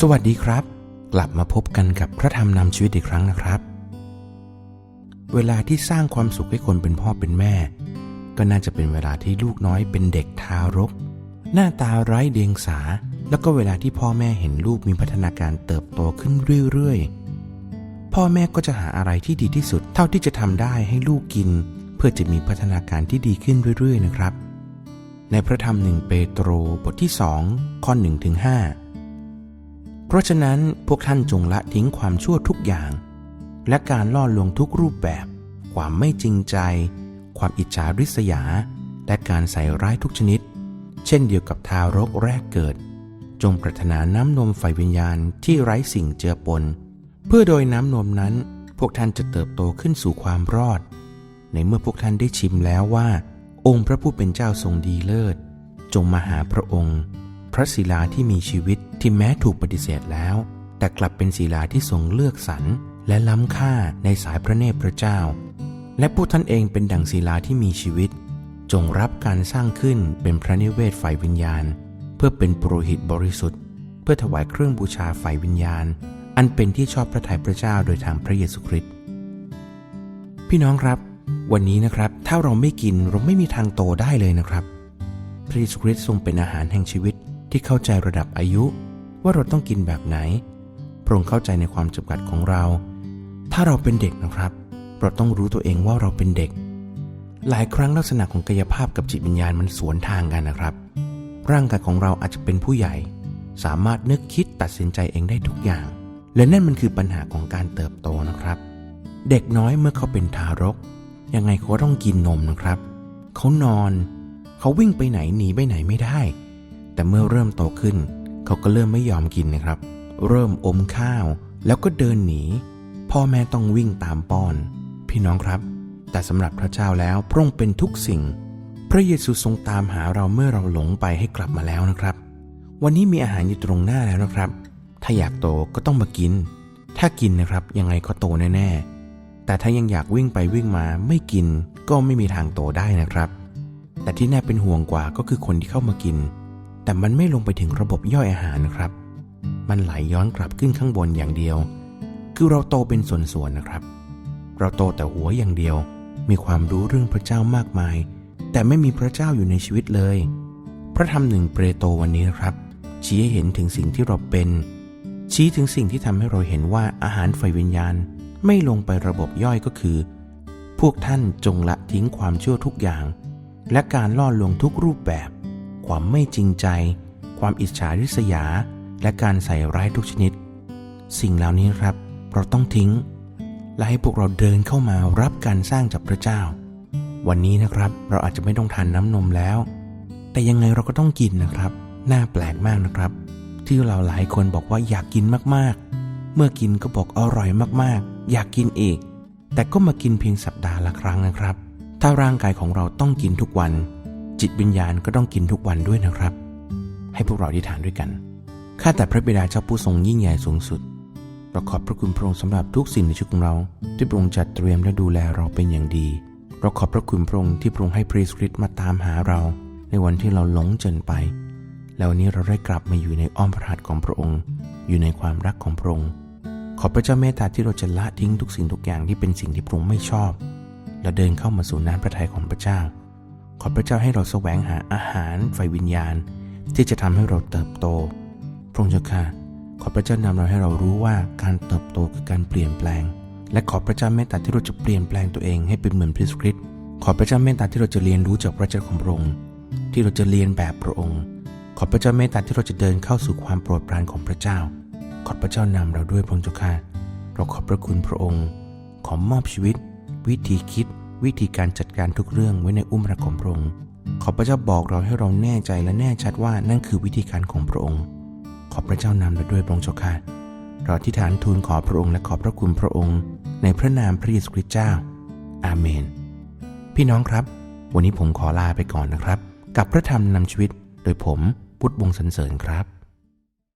สวัสดีครับ กลับมาพบกันกับพระธรรมนำชีวิตอีกครั้งนะครับ เวลาที่สร้างความสุขให้คนเป็นพ่อเป็นแม่ ก็น่าจะเป็นเวลาที่ลูกน้อยเป็นเด็กทารก หน้าตาไร้เดียงสา แล้วก็เวลาที่พ่อแม่เห็นลูกมีพัฒนาการเติบโตขึ้นเรื่อยๆ พ่อแม่ก็จะหาอะไรที่ดีที่สุด เท่าที่จะทำได้ให้ลูกกิน เพื่อจะมีพัฒนาการที่ดีขึ้นเรื่อยๆ นะครับ ในพระธรรมหนึ่งเปโตรบทที่2ข้อ1ถึง5 ราะฉะนั้นพวกท่านจงละทิ้งความชั่วทุกอย่าง และการล่อลวงทุกรูปแบบ ความไม่จริงใจ ความอิจฉาริษยา และการใส่ร้ายทุกชนิด เช่นเดียวกับทารกแรกเกิด จงปรารถนาน้ำนมไฟวิญญาณที่ไร้สิ่งเจือปน เพื่อโดยน้ำนมนั้น พวกท่านจะเติบโตขึ้นสู่ความรอด ในเมื่อพวกท่านได้ชิมแล้วว่า องค์พระผู้เป็นเจ้าทรงดีเลิศ จงมาหาพระองค์ พระศิลาที่มีชีวิต ที่แม้ถูกปฏิเสธแล้ว แต่กลับเป็นศิลาที่ทรงเลือกสรรและล้ำค่าในสายพระเนตรพระเจ้า และผู้ท่านเองเป็นดั่งศิลาที่มีชีวิต จงรับการสร้างขึ้นเป็นพระนิเวศฝ่ายวิญญาณ เพื่อเป็นปุโรหิตบริสุทธิ์ เพื่อถวายเครื่องบูชาฝ่ายวิญญาณ อันเป็นที่ชอบพระทัยพระเจ้าโดยทางพระเยซูคริสต์พี่น้องครับ วันนี้นะครับถ้าเราไม่กินเราไม่มีทางโตได้เลยนะครับ พระเยซูคริสต์ทรงเป็นอาหารแห่งชีวิตที่เข้าใจระดับอายุ ว่าเราต้องกินแบบไหน พระองค์เข้าใจในความจำกัดของเรา ถ้าเราเป็นเด็กนะครับ เราต้องรู้ตัวเองว่าเราเป็นเด็ก หลายครั้งลักษณะของกายภาพกับจิตวิญญาณมันสวนทางกันนะครับ ร่างกายของเราอาจจะเป็นผู้ใหญ่ สามารถนึกคิดตัดสินใจเองได้ทุกอย่าง และนั่นมันคือปัญหาของการเติบโตนะครับ เด็กน้อยเมื่อเขาเป็นทารก ยังไงเขาต้องกินนมนะครับ เขานอน เขาวิ่งไปไหนหนีไปไหนไม่ได้ แต่เมื่อเริ่มโตขึ้น เขาก็เริ่มไม่ยอมกินนะครับ เริ่มอมข้าว แล้วก็เดินหนี พ่อแม่ต้องวิ่งตามป้อน พี่น้องครับ แต่สำหรับพระเจ้าแล้วพระองค์เป็นทุกสิ่ง พระเยซูทรงตามหาเราเมื่อเราหลงไปให้กลับมาแล้วนะครับ วันนี้มีอาหารอยู่ตรงหน้าแล้วนะครับ ถ้าอยากโตก็ต้องมากิน ถ้ากินนะครับยังไงก็โตแน่ๆ แต่ถ้ายังอยากวิ่งไปวิ่งมาไม่กินก็ไม่มีทางโตได้นะครับ แต่ที่น่าเป็นห่วงกว่าก็คือคนที่เข้ามากิน แต่มันไม่ลงไปถึงระบบย่อยอาหารนะครับ มันไหลย้อนกลับขึ้นข้างบนอย่างเดียว คือเราโตเป็นส่วนๆนะครับ เราโตแต่หัวอย่างเดียว มีความรู้เรื่องพระเจ้ามากมาย แต่ไม่มีพระเจ้าอยู่ในชีวิตเลย พระธรรมหนึ่งเปรโตวันนี้ครับ ชี้ให้เห็นถึงสิ่งที่เราเป็น ชี้ถึงสิ่งที่ทำให้เราเห็นว่าอาหารไฟวิญญาณ ไม่ลงไประบบย่อยก็คือ พวกท่านจงละทิ้งความชั่วทุกอย่าง และการล่อลวงทุกรูปแบบ ความไม่จริงใจ ความอิจฉาริษยา และการใส่ร้ายทุกชนิด สิ่งเหล่านี้ครับเราต้องทิ้ง และให้พวกเราเดินเข้ามารับการสร้างจากพระเจ้า วันนี้นะครับเราอาจจะไม่ต้องทานน้ำนมแล้ว แต่ยังไงเราก็ต้องกินนะครับ น่าแปลกมากนะครับ ที่เราหลายคนบอกว่าอยากกินมากๆ เมื่อกินก็บอกอร่อยมากๆ อยากกินอีก แต่ก็มากินเพียงสัปดาห์ละครั้งนะครับ ถ้าร่างกายของเราต้องกินทุกวัน จิตวิญญาณก็ต้องกินทุกวันด้วยนะครับ ให้พวกเราอธิษฐานด้วยกัน ข้าแต่พระบิดาเจ้าผู้ทรงยิ่งใหญ่สูงสุดเราขอบพระคุณพระองค์สำหรับทุกสิ่งในชีวิตของเรา ที่พระองค์จัดเตรียมและดูแลเราเป็นอย่างดี เราขอบพระคุณพระองค์ที่พระองค์ให้พระเยซูคริสต์มาตามหาเรา ในวันที่เราหลงจนไป แล้ววันนี้เราได้กลับมาอยู่ในอ้อมพระหัตถ์ของพระองค์ อยู่ในความรักของพระองค์ ขอพระเจ้าเมตตาที่เราจะละทิ้งทุกสิ่งทุกอย่างที่เป็นสิ่งที่พระองค์ไม่ชอบ และเดินเข้ามาสู่น้ำพระทัยของพระเจ้า ขอพระเจ้าให้เราแสวงหาอาหารไฟวิญญาณ ที่จะทำให้เราเติบโต พระองค์เจ้าค่ะ ขอพระเจ้านำเราให้เรารู้ว่าการเติบโตคือการเปลี่ยนแปลง และขอพระเจ้าเมตตาที่เราจะเปลี่ยนแปลงตัวเองให้เป็นเหมือนพระคริสต์ขอพระเจ้าเมตตาที่เราจะเรียนรู้จากพระเจ้าของพระองค์ ที่เราจะเรียนแบบพระองค์ ขอพระเจ้าเมตตาที่เราจะเดินเข้าสู่ความโปรดปรานของพระเจ้า ขอพระเจ้านำเราด้วยพระองค์เจ้าค่ะ เราขอบพระคุณพระองค์ ขอมอบชีวิต วิธีคิด วิธีการจัดการทุกเรื่องไว้ในอุ้มรักของพระองค์ ขอพระเจ้าบอกเราให้เราแน่ใจและแน่ชัดว่านั่นคือวิธีการของพระองค์ ขอพระเจ้านำเราด้วยพระองค์เจ้าค่ะเราอธิษฐานทูลขอพระองค์และขอบพระคุณพระองค์ ในพระนามพระเยซูคริสต์เจ้า อาเมน พี่น้องครับ วันนี้ผมขอลาไปก่อนนะครับ กับพระธรรมนำชีวิต โดยผมพุทธวงศ์สันเสริญครับ